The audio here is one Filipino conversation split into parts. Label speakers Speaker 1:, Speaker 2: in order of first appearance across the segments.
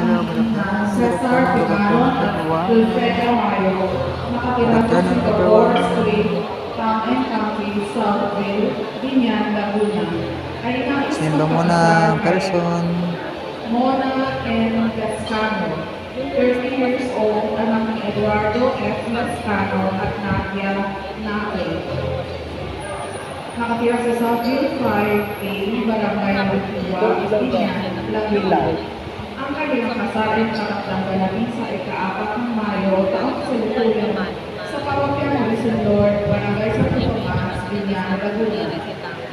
Speaker 1: Cesar
Speaker 2: afternoon,
Speaker 1: at. Wilfredo Mayo,
Speaker 2: afternoon,
Speaker 1: Singapore
Speaker 2: everyone.
Speaker 1: Street, Town and County, Southville, Binyan, Laguna. Ay nais
Speaker 2: Sendo mo na ang person.
Speaker 1: Mona N. Gascano, 30 years old, anak ni Eduardo F. Gascano at Nadia Nake. Nakatira sa Southville 5A, Barangay Altua, Binyan, Laguna. Ang ay nakatang ganapin sa ika-apat ng Mayo, taong kasalukuyan sa parokya ng Resendor, Barangay Santo Tomas, Binyan, Laguna.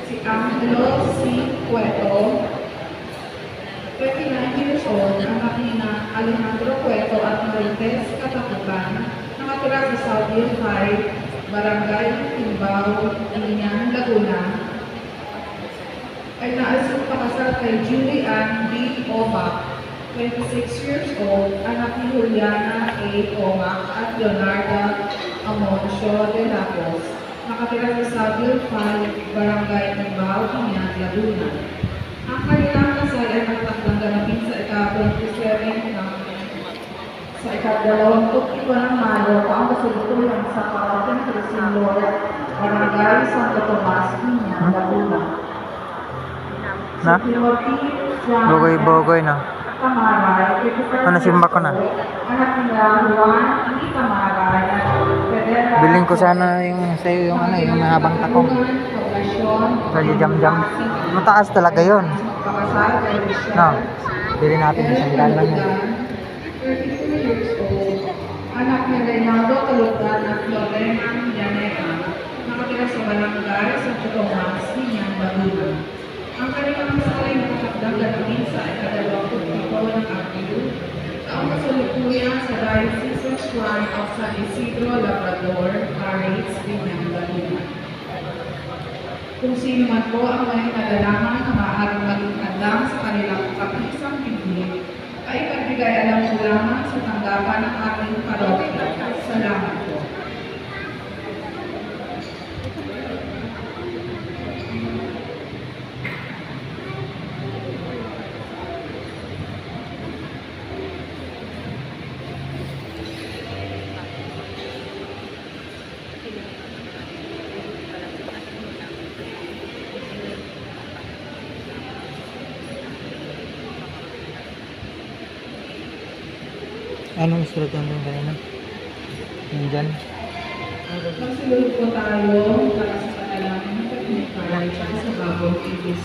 Speaker 1: Si Angelo C. Cueto, 29 years old, ang na Alejandro Cueto at Marites Kataputan, nakatira sa Southville 5, Barangay Timbao, Binyan, Laguna, ay naasong pakasal kay Julie Ann B. Omak, 26 years old, anak ni Juliana A. Omak at Leonardo Amoncio de Lagos, nakatira sa Saville 5, Barangay Timbao, Binyan, Laguna. Ang kanilang kasal ay nakatakdang ganapin sa ika-27 ng sa ika-dalawang tukiko ng Malo, ang kasultuhan sa Parokyang Christian Lord, Barangay Santo Tomas, Binyan, Laguna.
Speaker 2: Na? Bogoy-bogoy na.
Speaker 1: Tamaray, 55
Speaker 2: Ano, simba ko na? Biling ko sana yung sa'yo yung ano, yung mahabang takong. Sa jam-jam. Mataas talaga
Speaker 1: Michelle.
Speaker 2: No. Bili natin isang daan lang yan.
Speaker 1: 32 years old. Anak ni Reynaldo Talugan at Lorena Llanera. Nakatira sa barangay sa Tomas, Binyan, Laguna. Ang kanilang 561 of San Isidro Labrador, Carates, Binanda, Lima. Kung sino man po ang may kadalaman na maaaring maging hadlang sa kanilang kapatid,
Speaker 2: Anong instruction yung kanina? Yung dyan?
Speaker 1: Magsulog po tayo para sa panalangin ng pagmumukha sa bagong ibis